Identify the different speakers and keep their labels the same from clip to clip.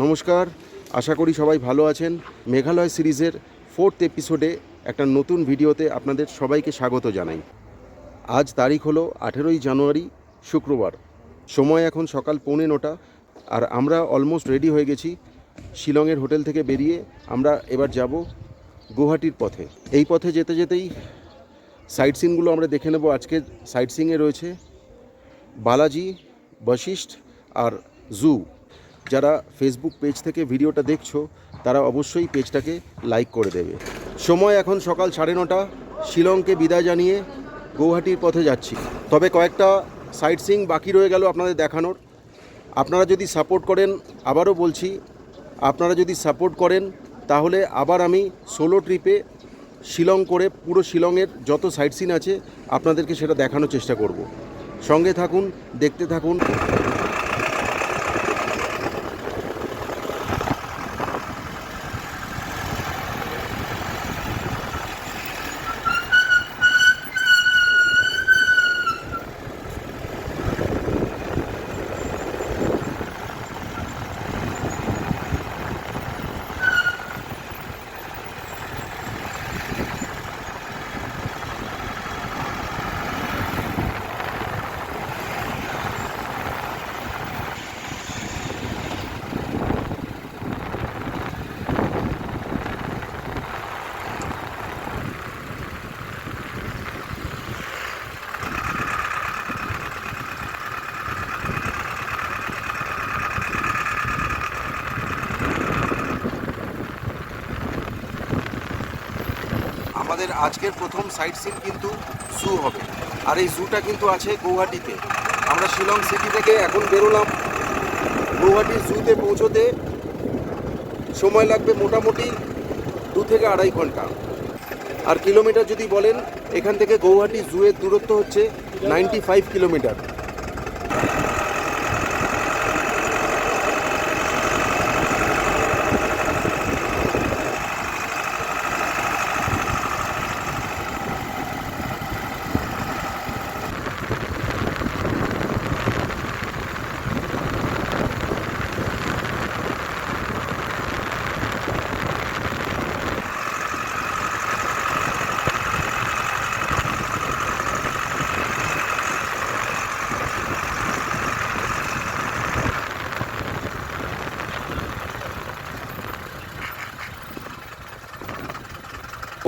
Speaker 1: নমস্কার, আশা করি সবাই ভালো আছেন। মেঘালয় সিরিজের ফোর্থ এপিসোডে একটা নতুন ভিডিওতে আপনাদের সবাইকে স্বাগত জানাই। আজ তারিখ হলো আঠেরোই জানুয়ারি, শুক্রবার। সময় এখন সকাল পৌনে নটা, আর আমরা অলমোস্ট রেডি হয়ে গেছি শিলংয়ের হোটেল থেকে বেরিয়ে। আমরা এবার যাব গুয়াহাটির পথে। এই পথে যেতে যেতেই সাইট সিনগুলো আমরা দেখে নেব। আজকে সাইট সিংয়ে রয়েছে বালাজি, বশিষ্ঠ আর জু। যারা ফেসবুক পেজ থেকে ভিডিওটা দেখছ, তারা অবশ্যই পেজটাকে লাইক করে দেবে। সময় এখন সকাল সাড়ে নটা। শিলংকে বিদায় জানিয়ে গৌহাটির পথে যাচ্ছি। তবে কয়েকটা সাইট সিং বাকি রয়ে গেল আপনাদের দেখানোর। আপনারা যদি সাপোর্ট করেন, আবারও বলছি, আপনারা যদি সাপোর্ট করেন, তাহলে আবার আমি সোলো ট্রিপে শিলং করে পুরো শিলংয়ের যত সাইট সিন আছে, আপনাদেরকে সেটা দেখানোর চেষ্টা করব। সঙ্গে থাকুন, দেখতে থাকুন। আমাদের আজকের প্রথম সাইট সিন কিন্তু জু হবে। আর এই জুটা কিন্তু আছে গৌহাটিতে। আমরা শিলং সিটি থেকে এখন বেরোলাম। গৌহাটির জুতে পৌঁছোতে সময় লাগবে মোটামুটি দু থেকে আড়াই ঘণ্টা। আর কিলোমিটার যদি বলেন, এখান থেকে গৌহাটি জুয়ের দূরত্ব হচ্ছে ninety five kilometre.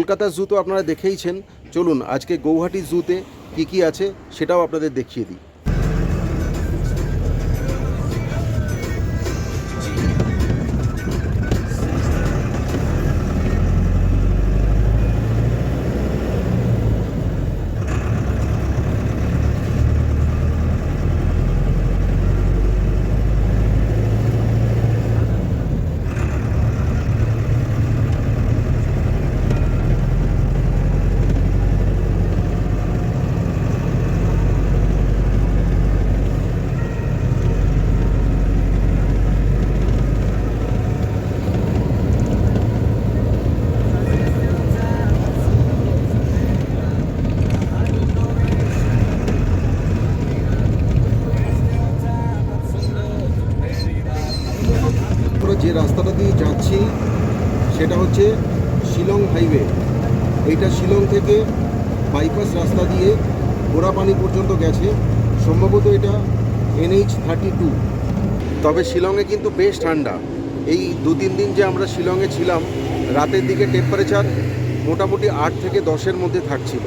Speaker 1: Kolkata zoo তো আপনারা দেখেইছেন। চলুন, আজকে গৌহাটি জুতে কী কী আছে সেটাও আপনাদের দেখিয়ে দিই। হচ্ছে শিলং হাইওয়ে। এইটা শিলং থেকে বাইপাস রাস্তা দিয়ে গোড়াপানি পর্যন্ত গেছে। সম্ভবত এটা এনএইচ থার্টি টু। তবে শিলংয়ে কিন্তু বেশ ঠান্ডা। এই দু তিন দিন যে আমরা শিলংয়ে ছিলাম, রাতের দিকে টেম্পারেচার মোটামুটি আট থেকে দশের মধ্যে থাকছিল।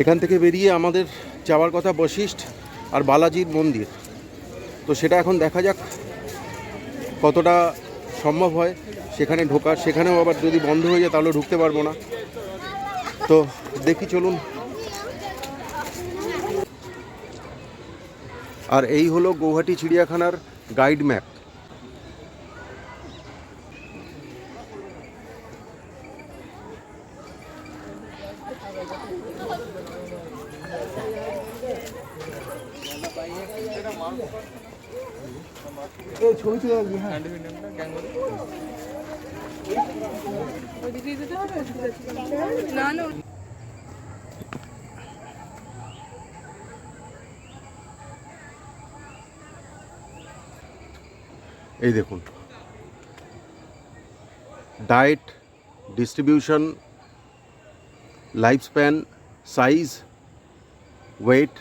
Speaker 1: এখান থেকে বেরিয়ে আমাদের যাওয়ার কথা বশিষ্ঠ আর বালাজির মন্দির। তো সেটা এখন দেখা যাক কতটা সম্ভব হয়। সেখানে ঢোকা সেখানেও আবার যদি বন্ধ হয়ে যায় তাহলে ঢুকতে পারব না। তো দেখি চলুন। আর এই হলো গৌহাটি চিড়িয়াখানার গাইড ম্যাপ
Speaker 2: না না
Speaker 1: এই দেখুন diet distribution life span size weight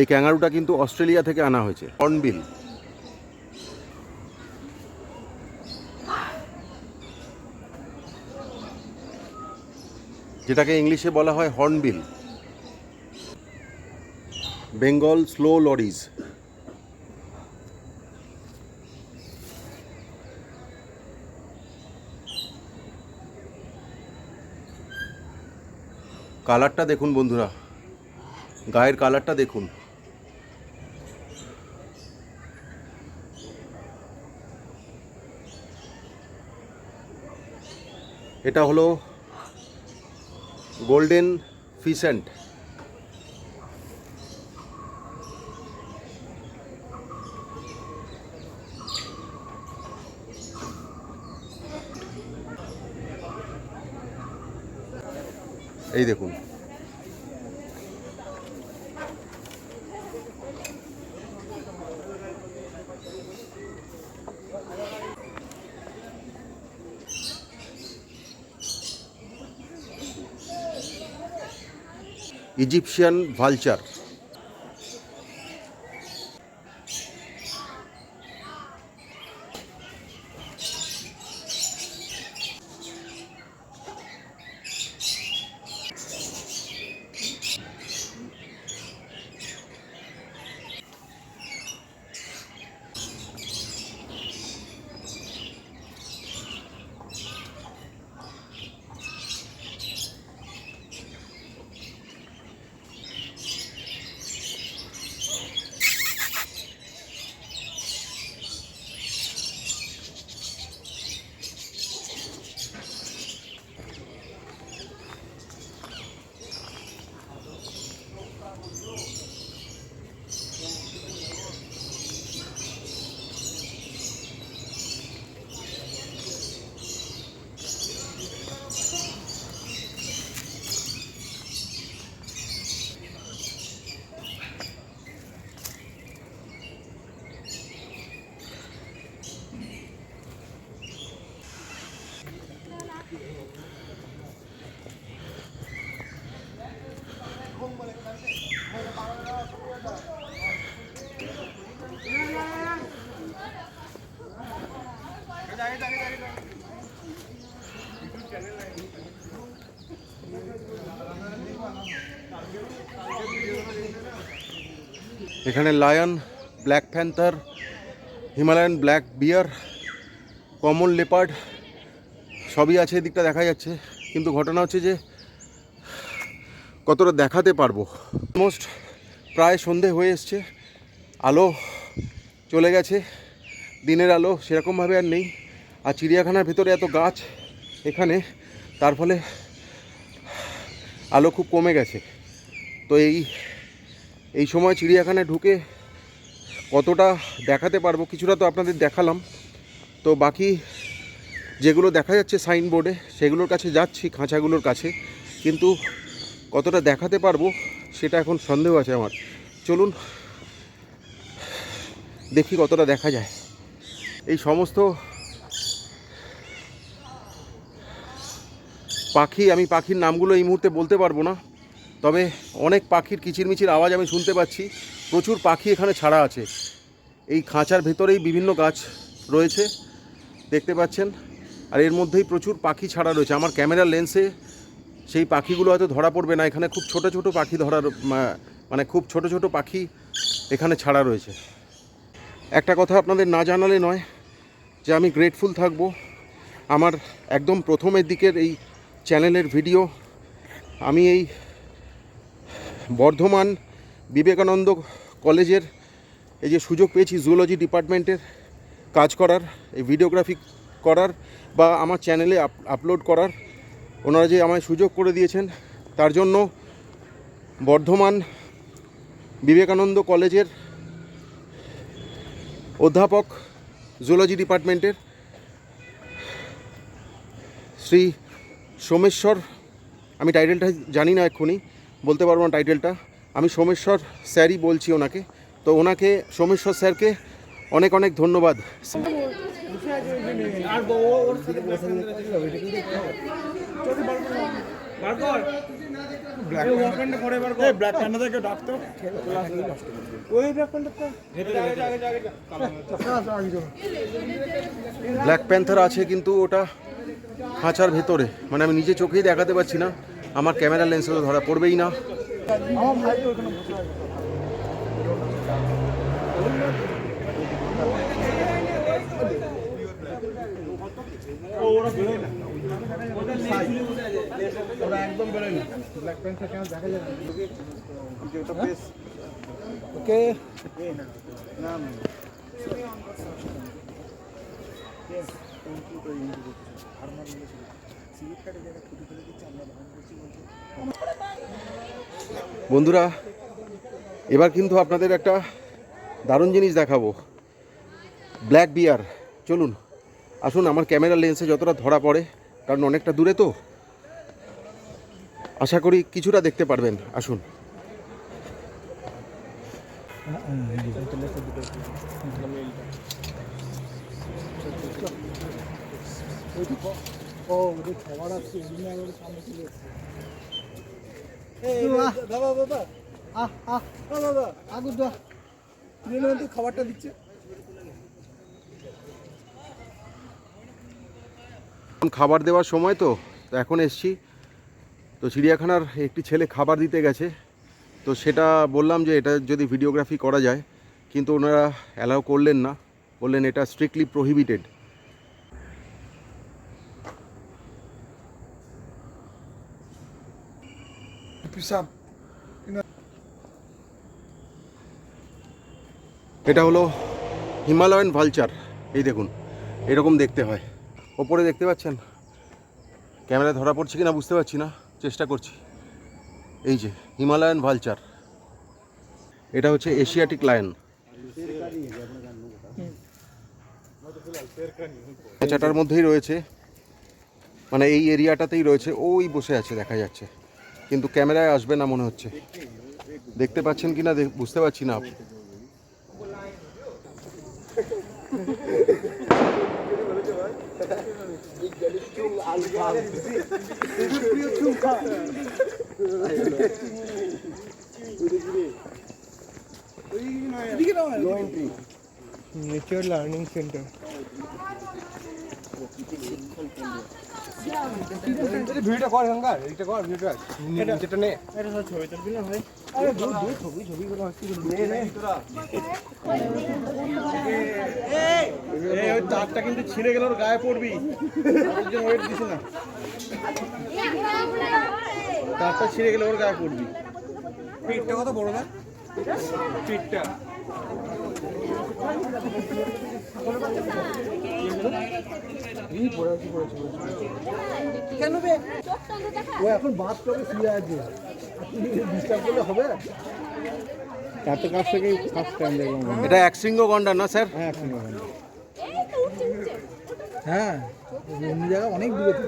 Speaker 1: এই ক্যাঙ্গারুটা কিন্তু অস্ট্রেলিয়া থেকে আনা হয়েছে। হর্নবিল। যেটাকে ইংলিশে বলা হয় হর্নবিল। বেঙ্গল স্লো লরিজ। কালারটা দেখুন বন্ধুরা। গায়ের কালারটা দেখুন। এটা হলো গোল্ডেন ফিসেন্ট এই দেখুন। Egyptian vulture. এখানে lion, black panther, Himalayan black bear, common leopard সবই আছে এদিকটা দেখা যাচ্ছে। কিন্তু ঘটনা হচ্ছে যে কতটা দেখাতে পারব। অলমোস্ট প্রায় সন্ধে হয়ে এসছে। আলো চলে গেছে। দিনের আলো সেরকমভাবে আর নেই। আর চিড়িয়াখানার ভিতরে এত গাছ এখানে, তার ফলে আলো খুব কমে গেছে। তো এই এই সময় চিড়িয়াখানায় ঢুকে কতটা দেখাতে পারব কিছুটা তো আপনাদের দেখালাম। তো বাকি যেগুলো দেখা যাচ্ছে সাইনবোর্ডে, সেগুলোর কাছে যাচ্ছি, খাঁচাগুলোর কাছে। কিন্তু কতটা দেখাতে পারব সেটা এখন সন্দেহ আছে আমার। চলুন দেখি কতটা দেখা যায়। এই সমস্ত পাখি, আমি পাখির নামগুলো এই মুহূর্তে বলতে পারব না। তবে অনেক পাখির কিচিরমিচির আওয়াজ আমি শুনতে পাচ্ছি। প্রচুর পাখি এখানে ছাড়া আছে। এই খাঁচার ভেতরেই বিভিন্ন গাছ রয়েছে, দেখতে পাচ্ছেন। আর এর মধ্যেই প্রচুর পাখি ছাড়া রয়েছে। আমার ক্যামেরার লেন্সে সেই পাখিগুলো হয়তো ধরা পড়বে না। এখানে খুব ছোট ছোট পাখি ধরার মানে খুব ছোট ছোট পাখি এখানে ছাড়া রয়েছে। একটা কথা আপনাদের না জানালে নয় যে আমি গ্রেটফুল থাকব। আমার একদম প্রথমের দিকের এই চ্যানেলের ভিডিও আমি এই বর্ধমান বিবেকানন্দ কলেজের এই যে সুযোগ পেয়েছি জুলজি ডিপার্টমেন্টের কাজ করার, এই ভিডিওগ্রাফি করার বা আমার চ্যানেলে আপ- আপলোড করার, ওনারা যে আমায় সুযোগ করে দিয়েছেন, তার জন্য বর্ধমান বিবেকানন্দ কলেজের অধ্যাপক জুলজি ডিপার্টমেন্টের শ্রী সোমেশ্বর, আমি টাইটেলটা জানি না এক্ষুনি বলতে পারব না টাইটেলটা। আমি সোমেশ্বর স্যারই বলছি ওনাকে। তো ওনাকে, সোমেশ্বর স্যারকে অনেক অনেক ধন্যবাদ।
Speaker 3: ব্ল্যাক প্যান্থার আছে
Speaker 1: কিন্তু ওটা খাঁচার ভেতরে। মানে আমি নিজে চোখেই দেখাতে পাচ্ছি না। আমার ক্যামেরা লেন্সে তো ধরা পড়বেই না।
Speaker 3: তো ওখানে
Speaker 1: বন্ধুরা, এবার কিন্তু আপনাদের একটা দারুণ জিনিস দেখাবো। ব্ল্যাক বিয়ার চলুন। আসুন, আমার ক্যামেরা লেন্সে যতটা ধরা পড়ে, কারণ অনেকটা দূরে তো। আশা করি কিছুটা দেখতে পারবেন। আসুন।
Speaker 3: ও ওদের খাবার আসছে এই জন্য আমাদের সামনে চলে এসছে। বাবা বাবা আহ। আহ বাবা আগুন দা ট্রেনের খাবারটা দিচ্ছে।
Speaker 1: খাবার দেওয়ার সময় তো তো এখন এসছি। তো চিড়িয়াখানার একটি ছেলে খাবার দিতে গেছে। তো সেটা বললাম যে এটা যদি ভিডিওগ্রাফি করা যায় কিন্তু ওনারা অ্যালাউ করলেন না। বললেন এটা স্ট্রিক্টলি প্রহিবিটেড এটা হলো হিমালয়ান ভালচার, এই দেখুন, এরকম দেখতে হয়। ওপরে দেখতে পাচ্ছেন? ক্যামেরা ধরা পড়ছে কিনা বুঝতে পারছি না, চেষ্টা করছি। এই যে, হিমালয়ান ভালচার। এটা হচ্ছে এশিয়াটিক লায়ন। খাঁচাটার মধ্যেই রয়েছে মানে এই এরিয়াটাতেই রয়েছে, ওই বসে আছে, দেখা যাচ্ছে। কিন্তু ক্যামেরায় আসবে না মনে হচ্ছে। দেখতে পাচ্ছেন কিনা দেখ- বুঝতে পারছি না।
Speaker 3: নেচার লার্নিং সেন্টার ভিডিওটা কর গঙ্গার এইটা কর ভিডিওটা নিচেটা নে এটা সব ছবি তুলবি না ভাই আরে দূর দূর ছবি ছবি গুলো হচ্ছে নে নে। এই ওই তারটা কিন্তু ছিঁড়ে গেল ওর গায়ে পড়বি। জন্য ওয়েট দিস না। তারটা ছিঁড়ে গেলে ওর গায়ে পড়বি। পিঠটা কত বড় না পিঠটা। কেন বে? ও এখন বাস করে শুয়ে আছে। ডিস্টার্ব করলে হবে? এত কাছ থেকেই ফার্স্ট টাইম দেখলাম
Speaker 1: এটা এক শৃঙ্গ গন্ডার না স্যার?
Speaker 3: হ্যাঁ হ্যাঁ অন্য জায়গা অনেক দূরে তো।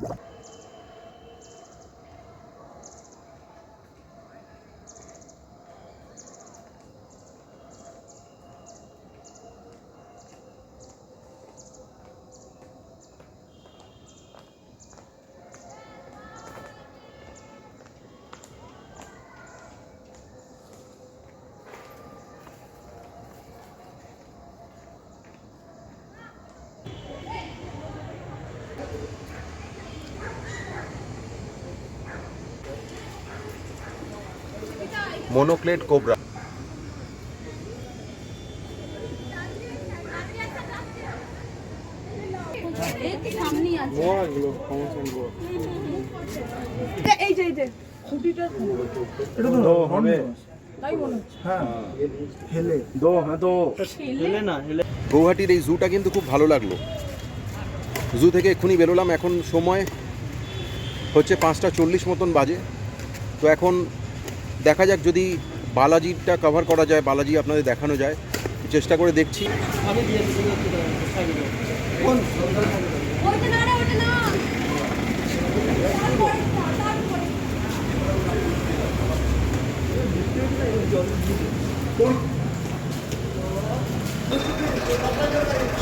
Speaker 3: Yeah.
Speaker 1: মনোক্লেট কোবরা। গৌহাটির এই জুটা কিন্তু খুব ভালো লাগল। জু থেকে এক্ষুনি বেরোলাম, এখন সময় হচ্ছে পাঁচটা চল্লিশ মতন বাজে। তো এখন দেখা যাক যদি বালাজিটা কভার করা যায় বালাজি আপনাদের দেখানো যায় চেষ্টা করে দেখছি।
Speaker 2: ওইটা না রে ওইটা না।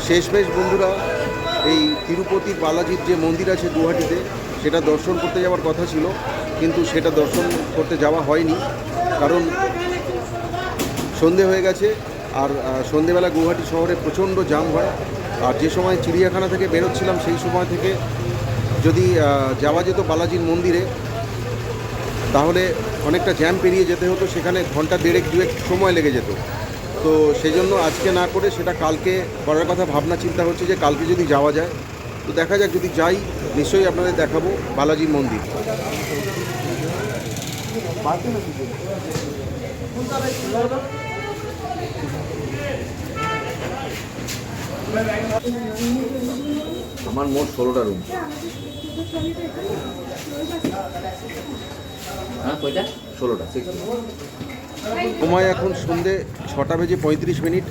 Speaker 1: শেষ বেশ বন্ধুরা এই তিরুপতির বালাজির যে মন্দির আছে গুয়াহাটিতে সেটা দর্শন করতে যাওয়ার কথা ছিল। কিন্তু সেটা দর্শন করতে যাওয়া হয়নি। কারণ সন্ধে হয়ে গেছে আর সন্ধেবেলা গুয়াহাটি শহরে প্রচণ্ড জাম হয়। আর যে সময় চিড়িয়াখানা থেকে বেরোচ্ছিলাম সেই সময় থেকে যদি যাওয়া যেত বালাজির মন্দিরে, তাহলে অনেকটা জ্যাম পেরিয়ে যেতে হতো, সেখানে ঘণ্টা দেড়েক, দুয়েক সময় লেগে যেত। তো সেই জন্য আজকে না করে সেটা কালকে করার কথা ভাবনা চিন্তা হচ্ছে যে কালকে যদি যাওয়া যায়। তো দেখা যাক, যদি যাই, নিশ্চয়ই আপনাদের দেখাবো বালাজির মন্দির। আমার মোট ষোলোটা রুম ষোলোটা সময় এখন সন্ধে ছটা বেজে পঁয়ত্রিশ মিনিট।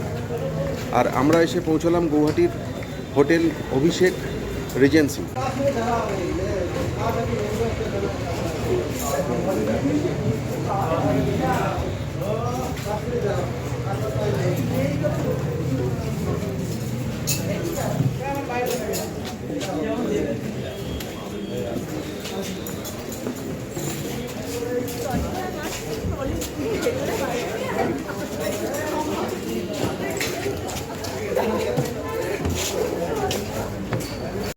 Speaker 1: আর আমরা এসে পৌঁছলাম গৌহাটির hotel Abhishek regency. Thank you.